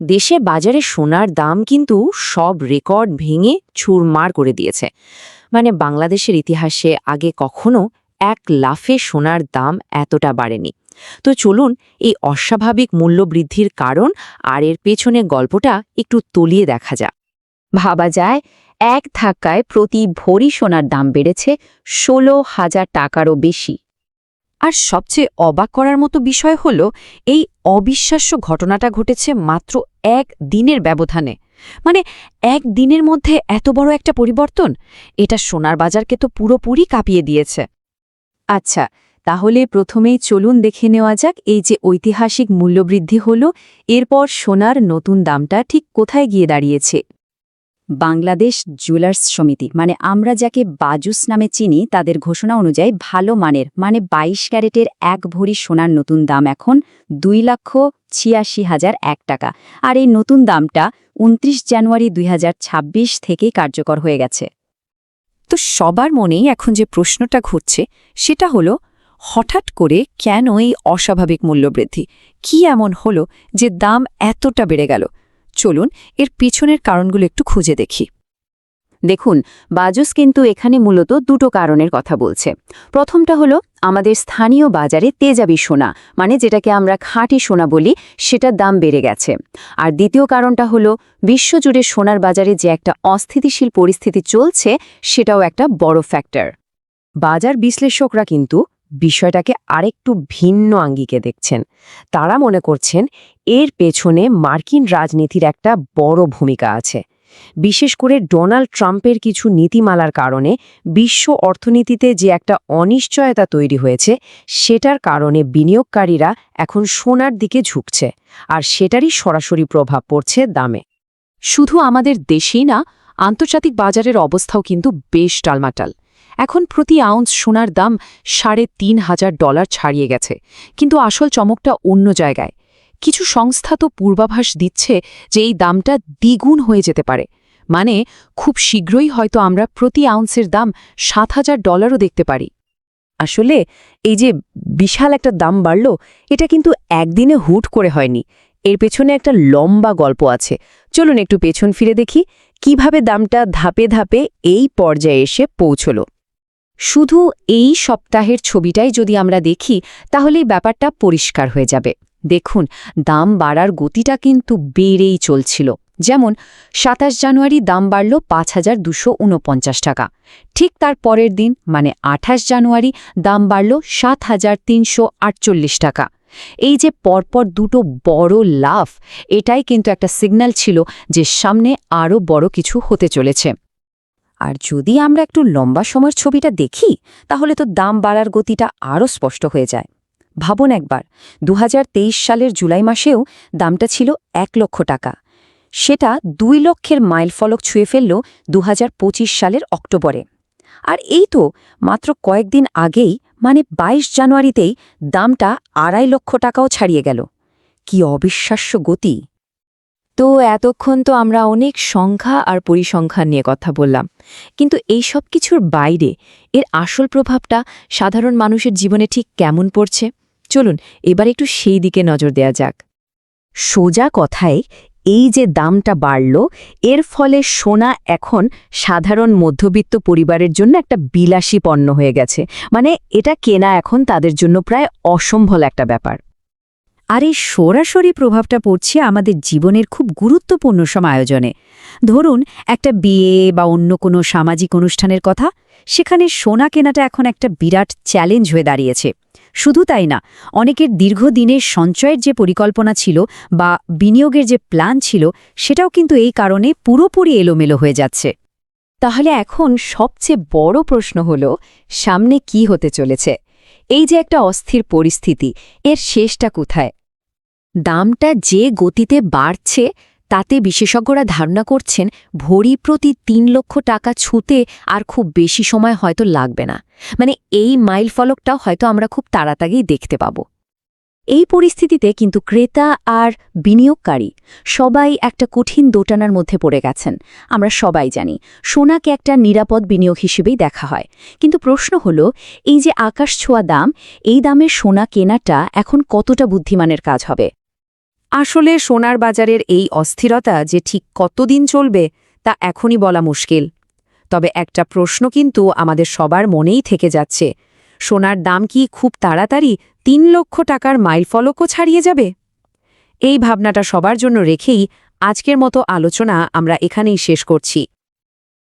দেশের বাজারে সোনার দাম কিন্তু সব রেকর্ড ভেঙে ছুরমার করে দিয়েছে। মানে বাংলাদেশের ইতিহাসে আগে কখনো এক লাফে সোনার দাম এতটা বাড়েনি। তো চলুন এই অস্বাভাবিক মূল্যবৃদ্ধির কারণ আর এর পেছনে গল্পটা একটু তলিয়ে দেখা যাক। ভাবা যায় এক ধাক্কায় প্রতি ভরি সোনার দাম বেড়েছে ষোলো হাজার টাকারও বেশি। আর সবচেয়ে অবাক করার মতো বিষয় হল, এই অবিশ্বাস্য ঘটনাটা ঘটেছে মাত্র এক দিনের ব্যবধানে। মানে এক দিনের মধ্যে এত বড় একটা পরিবর্তন? এটা সোনার বাজারকে তো পুরোপুরি কাঁপিয়ে দিয়েছে। আচ্ছা তাহলে প্রথমেই চলুন দেখে নেওয়া যাক এই যে ঐতিহাসিক মূল্যবৃদ্ধি হল, এরপর সোনার নতুন দামটা ঠিক কোথায় গিয়ে দাঁড়িয়েছে। বাংলাদেশ জুয়েলার্স সমিতি মানে আমরা যাকে বাজুস নামে চিনি, তাদের ঘোষণা অনুযায়ী ভালো মানের মানে ২২ ক্যারেটের এক ভরি সোনার নতুন দাম এখন দুই লক্ষ ছিয়াশি হাজার এক টাকা। আর এই নতুন দামটা উনত্রিশ জানুয়ারি দুই থেকেই কার্যকর হয়ে গেছে। তো সবার মনেই এখন যে প্রশ্নটা ঘুরছে, সেটা হলো, হঠাৎ করে কেন এই অস্বাভাবিক মূল্যবৃদ্ধি কি এমন হলো যে দাম এতটা বেড়ে গেল? চলুন, এর পিছনের কারণগুলো একটু খুঁজে দেখি। দেখুন, বাজুস কিন্তু এখানে মূলত দুটো কারণের কথা বলছে। প্রথমটা হলো, আমাদের স্থানীয় বাজারে তেজাবি সোনা মানে যেটাকে আমরা খাঁটি সোনা বলি, সেটার দাম বেড়ে গেছে। আর দ্বিতীয় কারণটা হলো, বিশ্বজুড়ে সোনার বাজারে যে একটা অস্থিতিশীল পরিস্থিতি চলছে, সেটাও একটা বড় ফ্যাক্টর বাজার বিশ্লেষকরা কিন্তু বিষয়টাকে আরেকটু ভিন্ন আঙ্গিকে দেখছেন। তারা মনে করছেন এর পেছনে মার্কিন রাজনীতির একটা বড় ভূমিকা আছে। বিশেষ করে ডোনাল্ড ট্রাম্পের কিছু নীতিমালার কারণে বিশ্ব অর্থনীতিতে যে একটা অনিশ্চয়তা তৈরি হয়েছে, সেটার কারণে বিনিয়োগকারীরা এখন সোনার দিকে ঝুঁকছে, আর সেটারই সরাসরি প্রভাব পড়ছে দামে। শুধু আমাদের দেশেই না, আন্তর্জাতিক বাজারের অবস্থাও কিন্তু বেশ টালমাটাল। এখন প্রতি আউন্স সোনার দাম সাড়ে তিন হাজার ডলার ছাড়িয়ে গেছে। কিন্তু আসল চমকটা অন্য জায়গায়। কিছু সংস্থা তো পূর্বাভাস দিচ্ছে যে এই দামটা দ্বিগুণ হয়ে যেতে পারে। মানে খুব শীঘ্রই হয়তো আমরা প্রতি আউন্সের দাম সাত হাজার ডলারও দেখতে পারি। আসলে এই যে বিশাল একটা দাম বাড়ল, এটা কিন্তু একদিনে হুট করে হয়নি। এর পেছনে একটা লম্বা গল্প আছে। চলুন একটু পেছন ফিরে দেখি কীভাবে দামটা ধাপে ধাপে এই পর্যায়ে এসে পৌঁছল। শুধু এই সপ্তাহের ছবিটাই যদি আমরা দেখি তাহলেই ব্যাপারটা পরিষ্কার হয়ে যাবে। দেখুন, দাম বাড়ার গতিটা কিন্তু বেড়েই চলছিল। যেমন, সাতাশ জানুয়ারি দাম বাড়ল পাঁচ হাজার দুশো উনপঞ্চাশ টাকা। ঠিক তার পরের দিন মানে আঠাশ জানুয়ারি, দাম বাড়ল সাত হাজার তিনশো আটচল্লিশ টাকা। এই যে পরপর দুটো বড় লাভ এটাই কিন্তু একটা সিগন্যাল ছিল যে সামনে আরও বড় কিছু হতে চলেছে। আর যদি আমরা একটু লম্বা সময়ের ছবিটা দেখি, তাহলে তো দাম বাড়ার গতিটা আরও স্পষ্ট হয়ে যায়। ভাবুন একবার দু হাজার তেইশ সালের জুলাই মাসেও দামটা ছিল এক লক্ষ টাকা। সেটা দুই লক্ষের মাইল ফলক ছুঁয়ে ফেলল দু হাজার পঁচিশ সালের অক্টোবরে। আর এই তো মাত্র কয়েকদিন আগেই মানে ২২ জানুয়ারিতেই দামটা আড়াই লক্ষ টাকাও ছাড়িয়ে গেল। কি অবিশ্বাস্য গতি! তো এতক্ষণ তো আমরা অনেক সংখ্যা আর পরিসংখ্যান নিয়ে কথা বললাম। কিন্তু এই সব কিছুর বাইরে এর আসল প্রভাবটা সাধারণ মানুষের জীবনে ঠিক কেমন পড়ছে? চলুন, এবার একটু সেই দিকে নজর দেয়া যাক। সোজা কথায় এই যে দামটা বাড়ল, এর ফলে সোনা এখন সাধারণ মধ্যবিত্ত পরিবারের জন্য একটা বিলাসী পণ্য হয়ে গেছে। মানে এটা কেনা এখন তাদের জন্য প্রায় অসম্ভল একটা ব্যাপার। আর এই সরাসরি প্রভাবটা পড়ছে আমাদের জীবনের খুব গুরুত্বপূর্ণ সম আয়োজনে। ধরুন, একটা বিয়ে বা অন্য কোনো সামাজিক অনুষ্ঠানের কথা, সেখানে সোনা কেনাটা এখন একটা বিরাট চ্যালেঞ্জ হয়ে দাঁড়িয়েছে। শুধু তাই না, অনেকের দীর্ঘদিনের সঞ্চয়ের যে পরিকল্পনা ছিল বা বিনিয়োগের যে প্ল্যান ছিল, সেটাও কিন্তু এই কারণে পুরোপুরি এলোমেলো হয়ে যাচ্ছে। তাহলে এখন সবচেয়ে বড় প্রশ্ন হল, সামনে কি হতে চলেছে? এই যে একটা অস্থির পরিস্থিতি, এর শেষটা কোথায়? দামটা যে গতিতে বাড়ছে, তাতে বিশেষজ্ঞরা ধারণা করছেন ভরি প্রতি তিন লক্ষ টাকা ছুঁতে আর খুব বেশি সময় হয়তো লাগবে না। মানে এই মাইল ফলকটাও হয়তো আমরা খুব তাড়াতাড়ি দেখতে পাব। এই পরিস্থিতিতে কিন্তু ক্রেতা আর বিনিয়োগকারী সবাই একটা কঠিন দোটানার মধ্যে পড়ে গেছেন। আমরা সবাই জানি সোনাকে একটা নিরাপদ বিনিয়োগ হিসেবেই দেখা হয়। কিন্তু প্রশ্ন হল, এই যে আকাশ ছোঁয়া দাম, এই দামের সোনা কেনাটা এখন কতটা বুদ্ধিমানের কাজ হবে? আসলে সোনার বাজারের এই অস্থিরতা যে ঠিক কতদিন চলবে তা এখনই বলা মুশকিল। তবে একটা প্রশ্ন কিন্তু আমাদের সবার মনেই থেকে যাচ্ছে। সোনার দাম কি খুব তাড়াতাড়ি তিন লক্ষ টাকার মাইলফলকও ছাড়িয়ে যাবে? এই ভাবনাটা সবার জন্য রেখেই আজকের মতো আলোচনা আমরা এখানেই শেষ করছি।